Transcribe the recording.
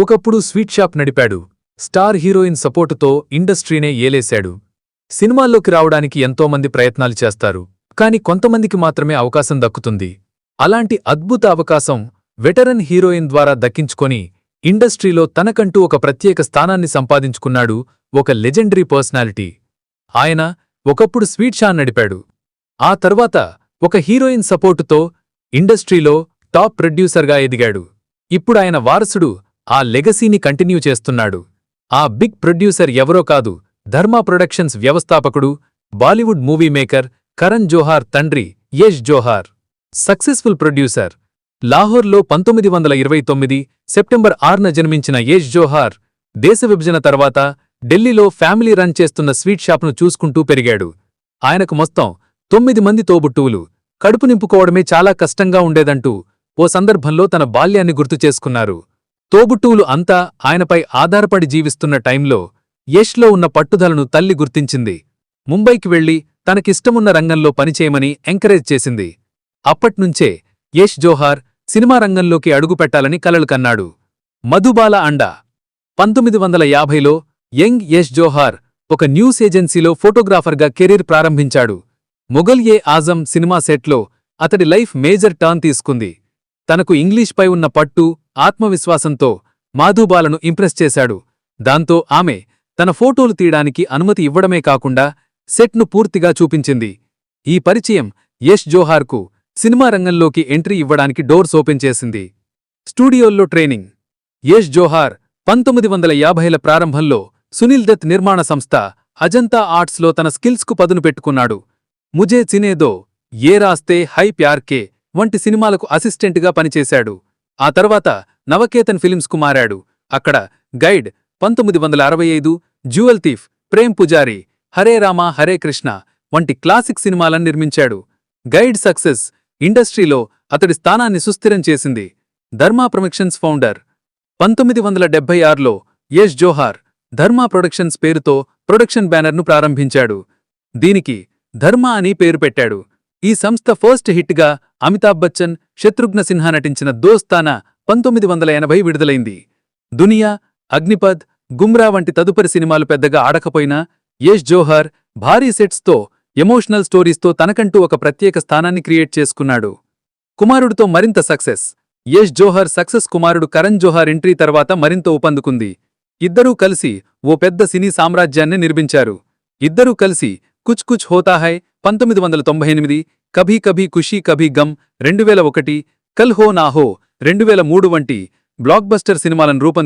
ఒకప్పుడు sweet shop నడిపాడు. Star heroine సపోర్టుతో ఇండస్ట్రీనే ఏలేశాడు. సినిమాల్లోకి రావడానికి ఎంతోమంది ప్రయత్నాలు చేస్తారు. కాని కొంతమందికి మాత్రమే అవకాశం దక్కుతుంది. అలాంటి అద్భుత అవకాశం వెటరన్ హీరోయిన్ ద్వారా దక్కించుకొని ఇండస్ట్రీలో తనకంటూ ఒక ప్రత్యేక స్థానాన్ని సంపాదించుకున్నాడు ఒక లెజెండరీ పర్సనాలిటీ. ఆయన ఒకప్పుడు స్వీట్ షా నడిపాడు. ఆ తర్వాత ఒక హీరోయిన్ సపోర్టుతో ఇండస్ట్రీలో టాప్ ప్రొడ్యూసర్గా ఎదిగాడు. ఇప్పుడాయన వారసుడు ఆ లెగసీని కంటిన్యూ చేస్తున్నాడు. ఆ బిగ్ ప్రొడ్యూసర్ ఎవరో కాదు ధర్మా ప్రొడక్షన్స్ వ్యవస్థాపకుడు Bollywood movie maker Karan Johar తండ్రి యష్ జోహార్. Successful producer. లాహోర్లో పంతొమ్మిది వందల ఇరవై తొమ్మిది సెప్టెంబర్ ఆరున జన్మించిన యష్ జోహార్ దేశ విభజన తర్వాత ఢిల్లీలో ఫ్యామిలీ రన్ చేస్తున్న స్వీట్ షాప్ను చూసుకుంటూ పెరిగాడు. ఆయనకు మొత్తం తొమ్మిది మంది తోబుట్టువులు. కడుపు నింపుకోవడమే చాలా కష్టంగా ఉండేదంటూ ఓ సందర్భంలో తన బాల్యాన్ని గుర్తు చేసుకున్నారు. తోబుట్టువులు అంతా ఆయనపై ఆధారపడి జీవిస్తున్న టైంలో యష్లో ఉన్న పట్టుదలను తల్లి గుర్తించింది. ముంబైకి వెళ్ళి తనకిష్టమున్న రంగంలో పనిచేయమని ఎంకరేజ్ చేసింది. అప్పట్నుంచే యష్ జోహార్ సినిమా రంగంలోకి అడుగుపెట్టాలని కలలు కన్నాడు. మధుబాల అండా. పంతొమ్మిది వందల యాభైలో యంగ్ యష్ జోహార్ ఒక న్యూస్ ఏజెన్సీలో ఫోటోగ్రాఫర్గా కెరీర్ ప్రారంభించాడు. మొఘల్ ఏ ఆజం సినిమా సెట్లో అతడి లైఫ్ మేజర్ టర్న్ తీసుకుంది. తనకు ఇంగ్లీష్పై ఉన్న పట్టు ఆత్మవిశ్వాసంతో మాధుబాలను ఇంప్రెస్ చేశాడు. దాంతో ఆమె తన ఫోటోలు తీయడానికి అనుమతి ఇవ్వడమే కాకుండా సెట్ను పూర్తిగా చూపించింది. ఈ పరిచయం యష్ జోహార్కు సినిమా రంగంలోకి ఎంట్రీ ఇవ్వడానికి డోర్స్ ఓపెన్ చేసింది. స్టూడియోల్లో ట్రైనింగ్. యష్ జోహార్ పంతొమ్మిది వందల యాభైల ప్రారంభంలో సునీల్ దత్ నిర్మాణ సంస్థ అజంతా ఆర్ట్స్లో తన స్కిల్స్కు పదును పెట్టుకున్నాడు. ముజే చినేదో ఏ రాస్తే హై ప్యార్కే వంటి సినిమాలకు అసిస్టెంట్గా పనిచేశాడు. ఆ తర్వాత నవకేతన్ ఫిలిమ్స్కు మారాడు అక్కడ గైడ్ పంతొమ్మిది వందల అరవై ఐదు జ్యువెల్ థీఫ్ ప్రేమ్ పుజారి హరే రామ హరే కృష్ణ వంటి క్లాసిక్ సినిమాలను నిర్మించాడు. గైడ్ సక్సెస్ ఇండస్ట్రీలో అతడి స్థానాన్ని సుస్థిరం చేసింది. Dharma Productions founder. పంతొమ్మిది వందల డెబ్బై ఆరులో యష్ జోహార్ ధర్మా ప్రొడక్షన్స్ పేరుతో ప్రొడక్షన్ బ్యానర్ను ప్రారంభించాడు. దీనికి ధర్మా అని పేరు పెట్టాడు. ఈ సంస్థ ఫస్ట్ హిట్గా అమితాబ్ బచ్చన్ శత్రుఘ్న సిన్హా నటించిన దోస్తానా పంతొమ్మిది వందల ఎనభై విడుదలైంది. దునియా అగ్నిపథ్ గుమ్రా వంటి తదుపరి సినిమాలు పెద్దగా ఆడకపోయినా యష్ జోహర్ భారీ సెట్స్తో ఎమోషనల్ స్టోరీస్తో తనకంటూ ఒక ప్రత్యేక స్థానాన్ని క్రియేట్ చేసుకున్నాడు. కుమారుడితో మరింత సక్సెస్. యష్ జోహర్ సక్సెస్ కుమారుడు కరణ్ జోహార్ ఎంట్రీ తర్వాత మరింత ఊపందుకుంది ఇద్దరూ కలిసి ఓ పెద్ద సినీ సామ్రాజ్యాన్ని నిర్మించారు. ఇద్దరూ కలిసి కుచ్ కుచ్ హోతా హై పంతొమ్మిది వందల తొంభై ఎనిమిది కభీ కభీ ఖుషీ కభీ గమ్ రెండు వేల ఒకటి కల్ హో నా హో రెండు వేల మూడు వంటి బ్లాక్బస్టర్ సినిమాలను రూపొంది